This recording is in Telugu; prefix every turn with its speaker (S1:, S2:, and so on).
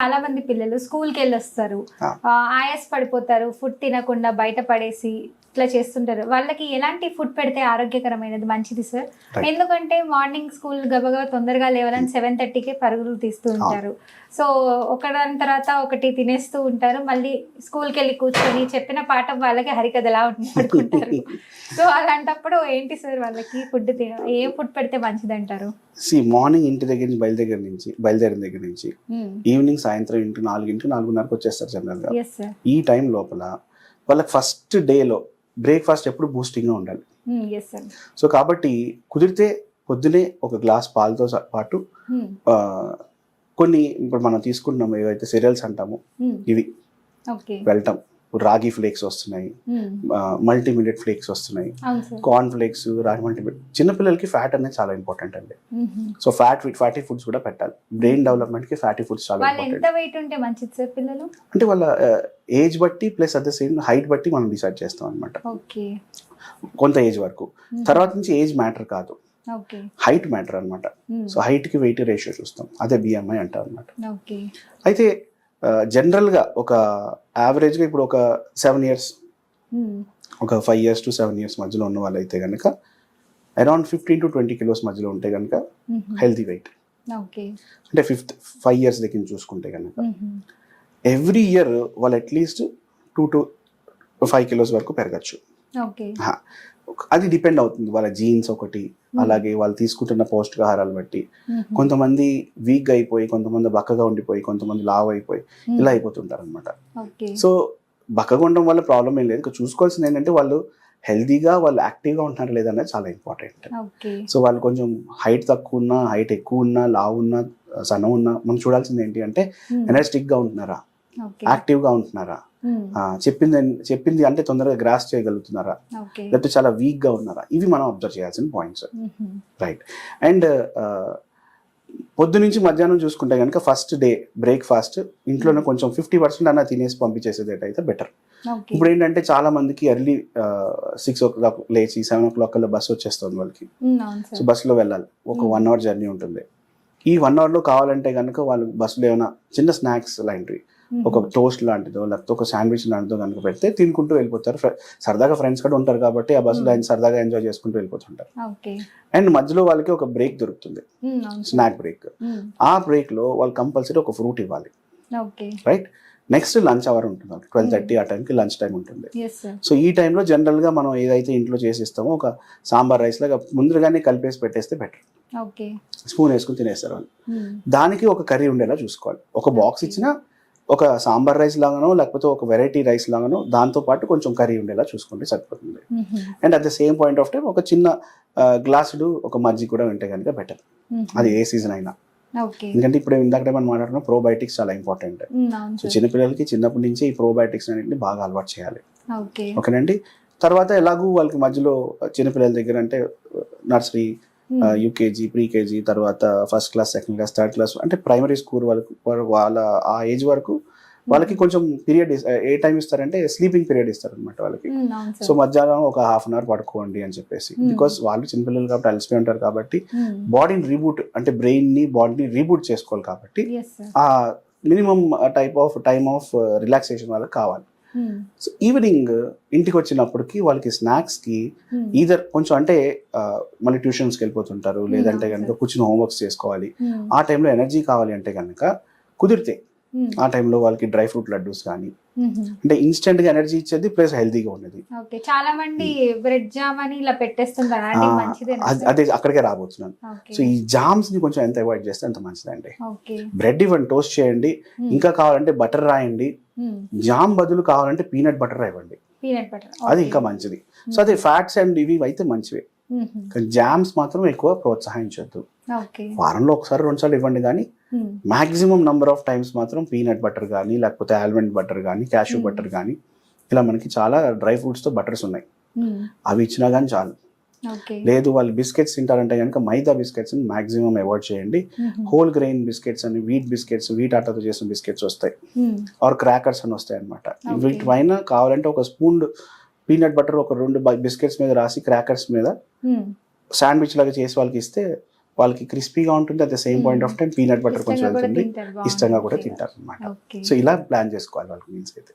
S1: చాలా మంది పిల్లలు స్కూల్కి వెళ్ళి వస్తారు ఆయాస్ పడిపోతారు ఫుడ్ తినకుండా బయట పడేసి ఇట్లా చేస్తుంటారు. వాళ్ళకి ఎలాంటి ఫుడ్ పెడితే ఆరోగ్యకరమైనది మంచిది సార్. ఎందుకంటే మార్నింగ్ స్కూల్ గబగబా తొందరగా లేవాలని సెవెన్ థర్టీకే పరుగులు తీస్తూ ఉంటారు. సో ఒకదాని తర్వాత ఒకటి తినేస్తూ ఉంటారు. మళ్ళీ స్కూల్కి వెళ్ళి కూర్చొని చెప్పిన పాఠం వాళ్ళకి హరికథలా పడుకుంటారు. సో అలాంటప్పుడు ఏంటి సార్ వాళ్ళకి ఫుడ్ ఏ ఫుడ్ పెడితే మంచిది అంటారు
S2: మార్నింగ్ ఇంటి దగ్గర నుంచి బయలుదేరి నుంచి బయలుదేరిన దగ్గర నుంచి ఈవినింగ్ సాయంత్రం ఇంటి నాలుగింటి నాలుగున్నరకు వచ్చేస్తారు జనరల్గా. ఈ టైం లోపల వాళ్ళకి ఫస్ట్ డేలో బ్రేక్ఫాస్ట్ ఎప్పుడు బూస్టింగ్గా ఉండాలి.
S1: సార్
S2: సో కాబట్టి కుదిరితే పొద్దునే ఒక గ్లాస్ పాలతో పాటు ఆ, కొన్ని ఇప్పుడు మనం తీసుకుంటున్నాం ఏవైతే సిరియల్స్ అంటామో ఇవి
S1: ఓకే
S2: వెళ్ళటం ఇప్పుడు రాగి ఫ్లేక్స్ వస్తున్నాయి. మల్టీమీడియట్ ఫ్లేక్స్ వస్తున్నాయి. కార్న్ ఫ్లేక్స్ రాగి మల్టీమీడియట్ చిన్నపిల్లలకి ఫ్యాట్ అనేది చాలా ఇంపార్టెంట్ అండి. సో ఫ్యాట్ ఫ్యాటీ ఫుడ్స్ కూడా పెట్టాలి. బ్రెయిన్ డెవలప్మెంట్కి ఫ్యాటీ ఫుడ్స్ చాలా ఇంపార్టెంట్ అంటే వాళ్ళ ఏజ్ బట్టి plus at the same height బట్టి మనం డిసైడ్ చేస్తాం అనమాట కొంత ఏజ్ వరకు. తర్వాత నుంచి ఏజ్ మ్యాటర్ కాదు. హైట్ మ్యాటర్ అనమాట సో హైట్కి వెయిట్ రేషియో చూస్తాం. అదే బిఎంఐ అంటారు అనమాట అయితే జనరల్గా ఒక యావరేజ్గా ఇప్పుడు ఒక సెవెన్ ఇయర్స్ ఒక five years to seven years మధ్యలో ఉన్న వాళ్ళైతే కనుక around fifteen to twenty kilos మధ్యలో ఉంటే కనుక హెల్తీ వెయిట్
S1: ఓకే
S2: అంటే ఫిఫ్త్ ఫైవ్ ఇయర్స్ దగ్గర చూసుకుంటే కనుక ఎవ్రీ ఇయర్ వాళ్ళు at least two to five kilos వరకు పెరగచ్చు. అది డిపెండ్ అవుతుంది వాళ్ళ జీన్స్ ఒకటి అలాగే వాళ్ళు తీసుకుంటున్న పౌష్టికాహారాలు బట్టి. కొంతమంది వీక్గా అయిపోయి కొంతమంది బక్కగా ఉండిపోయి కొంతమంది లావ్ అయిపోయి ఇలా అయిపోతుంటారు అనమాట సో బక్కగా ఉండడం వల్ల ప్రాబ్లం ఏం లేదు. ఇక చూసుకోవాల్సింది ఏంటంటే వాళ్ళు హెల్తీగా వాళ్ళు యాక్టివ్గా ఉంటున్నారు లేదన్నది చాలా ఇంపార్టెంట్. సో వాళ్ళు కొంచెం హైట్ తక్కువ ఉన్నా హైట్ ఎక్కువ ఉన్నా లావ్ ఉన్నా సన్నం ఉన్నా మనం చూడాల్సింది ఏంటి అంటే ఎనర్జెటిక్గా ఉంటున్నారా? యాక్టివ్గా ఉంటున్నారా? చెప్పింది చెప్పింది అంటే తొందరగా గ్రాస్ చేయగలుగుతున్నారా? లేకపోతే చాలా వీక్గా ఉన్నారా? ఇవి మనం అబ్జర్వ్ చేయాల్సిన పాయింట్స్ రైట్ అండ్ పొద్దు నుంచి మధ్యాహ్నం చూసుకుంటే కనుక ఫస్ట్ డే బ్రేక్ఫాస్ట్ ఇంట్లోనే కొంచెం ఫిఫ్టీ పర్సెంట్ అన్న తినేసి పంపించేసేది అయితే బెటర్ ఇప్పుడు ఏంటంటే చాలా మందికి ఎర్లీ సిక్స్ ఓ క్లాక్ లేచి సెవెన్ ఓ క్లాక్ కల్లా బస్సు వచ్చేస్తుంది వాళ్ళకి. సో బస్సులో వెళ్ళాలి. ఒక. వన్ అవర్ జర్నీ ఉంటుంది. ఈ వన్ అవర్లో కావాలంటే కనుక వాళ్ళు బస్సులో ఏమైనా చిన్న స్నాక్స్ లాంటివి ఒక టోస్ట్ లాంటిదో లేకపోతే ఒక శాండ్విచ్ లాంటిదో కనుక పెడితే తినుకుంటూ వెళ్ళిపోతారు. సరదాగా ఫ్రెండ్స్ కూడా ఉంటారు కాబట్టి ఆ బస్సులో ఆయన సరదాగా ఎంజాయ్ చేసుకుంటూ వెళ్ళిపోతుంటారు. అండ్ మధ్యలో వాళ్ళకి ఒక బ్రేక్ దొరుకుతుంది. స్నాక్ బ్రేక్ ఆ బ్రేక్లో వాళ్ళు కంపల్సరీ ఒక ఫ్రూట్ ఇవ్వాలి. రైట్ నెక్స్ట్ లంచ్ అవర్ ఉంటుంది ట్వెల్వ్ థర్టీ ఆ టైంకి లంచ్ టైం ఉంటుంది. సో ఈ టైంలో జనరల్గా మనం ఏదైతే ఇంట్లో చేసిస్తామో ఒక సాంబార్ రైస్ లాగా ముందుగానే కలిపేసి పెట్టేస్తే బెటర్
S1: ఓకే
S2: స్పూన్ వేసుకుని తినేస్తారు వాళ్ళు. దానికి ఒక కర్రీ ఉండేలా చూసుకోవాలి. ఒక బాక్స్. ఇచ్చినా ఒక సాంబార్ రైస్ లాగానో లేకపోతే ఒక వెరైటీ రైస్ లాగానో దాంతో పాటు కొంచెం కర్రీ ఉండేలా చూసుకుంటే సరిపోతుంది. And at the same point of time ఒక చిన్న గ్లాసుడు ఒక మజ్జిగ కూడా ఉంటే కనుక బెటర్. అది ఏ సీజన్ అయినా. ఎందుకంటే ఇప్పుడు ఇందాక మనం మాట్లాడుకున్న ప్రోబయోటిక్స్ చాలా ఇంపార్టెంట్. సో చిన్నపిల్లలకి చిన్నప్పటి నుంచి ఈ ప్రోబయోటిక్స్ అన్నింటిని బాగా అలవాటు చేయాలి.
S1: ఓకే.
S2: ఓకేనండి? తర్వాత ఎలాగూ వాళ్ళకి మధ్యలో చిన్నపిల్లల దగ్గర అంటే నర్సరీ యూకేజీ ప్రీకేజీ తర్వాత first class second class third class అంటే ప్రైమరీ స్కూల్ వాళ్ళకు వాళ్ళ ఆ ఏజ్ వరకు వాళ్ళకి కొంచెం పీరియడ్ ఏ టైం ఇస్తారంటే స్లీపింగ్ పీరియడ్ ఇస్తారు అనమాట వాళ్ళకి
S1: అవును
S2: సో మధ్యాహ్నం ఒక హాఫ్ అన్ అవర్ పడుకోండి అని చెప్పేసి.
S1: Hmm.
S2: బికాస్ వాళ్ళు చిన్నపిల్లలు కాబట్టి అలసిపోయి ఉంటారు కాబట్టి బాడీని రీబూట్ అంటే బ్రెయిన్ని బాడీని రీబూట్ చేసుకోవాలి కాబట్టి ఆ minimum type of time of relaxation వాళ్ళకి కావాలి. సో ఈవినింగ్ ఇంటికి వచ్చినప్పటికి వాళ్ళకి స్నాక్స్కి ఈధర్ కొంచెం అంటే మళ్ళీ ట్యూషన్స్కి వెళ్ళిపోతుంటారు.
S1: Hmm,
S2: లేదంటే కనుక కూర్చుని హోంవర్క్స్ చేసుకోవాలి. ఆ టైంలో ఎనర్జీ కావాలి అంటే కనుక కుదిరితే ఆ టైంలో వాళ్ళకి డ్రై ఫ్రూట్ లడ్డూస్ కానీ అంటే ఇన్స్టెంట్గా ఎనర్జీ ఇచ్చేది ప్లస్ హెల్తీగా ఉన్నది
S1: ఓకే చాలా మంది బ్రెడ్ జామ్ అని ఇలా పెట్టేస్తుంటారు. మంచిదేనా
S2: అద్- అక్కడికే రాబోతున్నాను సో ఈ జామ్స్ని కొంచెం ఎంత అవాయిడ్ చేస్తే అంత మంచిదండి.
S1: ఓకే
S2: బ్రెడ్ ఇవ్వండి టోస్ట్ చేయండి. ఇంకా కావాలంటే బటర్ రాయండి. జామ్ బదులు కావాలంటే పీనట్ బటర్ ఇవ్వండి
S1: పీనట్ బటర్
S2: అది ఇంకా మంచిది. సో అదే ఫ్యాట్స్ అండ్ ఇవి అయితే మంచివే. జామ్స్ మాత్రం ఎక్కువ ప్రోత్సహించొద్దు. వారంలో ఒకసారి రెండు సార్లు ఇవ్వండి కానీ మాక్సిమం నంబర్ ఆఫ్ టైమ్స్ మాత్రం పీనట్ బటర్ కానీ లేకపోతే ఆల్మండ్ బటర్ కానీ క్యాషూ. బటర్ కానీ ఇలా మనకి చాలా డ్రై ఫ్రూట్స్తో బటర్స్ ఉన్నాయి. అవి ఇచ్చినా కానీ చాలు. లేదు వాళ్ళు బిస్కెట్స్ తింటారంటే కనుక మైదా బిస్కెట్స్ మాక్సిమం అవాయిడ్ చేయండి. హోల్ గ్రెయిన్ బిస్కెట్స్ అని వీట్ బిస్కెట్స్ వీట్ ఆటతో చేసిన బిస్కెట్స్ వస్తాయి. ఆర్ క్రాకర్స్ అని వస్తాయి అనమాట. వీటి పైన కావాలంటే ఒక స్పూన్ పీనట్ బటర్ ఒక రెండు బిస్కెట్స్ మీద రాసి క్రాకర్స్ మీద శాండ్విచ్ లాగా చేసి వాళ్ళకి ఇస్తే వాళ్ళకి క్రిస్పీగా ఉంటుంది at the same point of time peanut butter కొంచెం
S1: ఇష్టంగా కూడా
S2: వెళ్తుంది.
S1: తింటారు, బాగుంటుంది.
S2: ఇష్టంగా కూడా
S1: ఫ్లేవర్.
S2: తింటారు అనమాట సో ఇలా ప్లాన్ చేసుకోవాలి వాళ్ళకి మీల్స్ అయితే.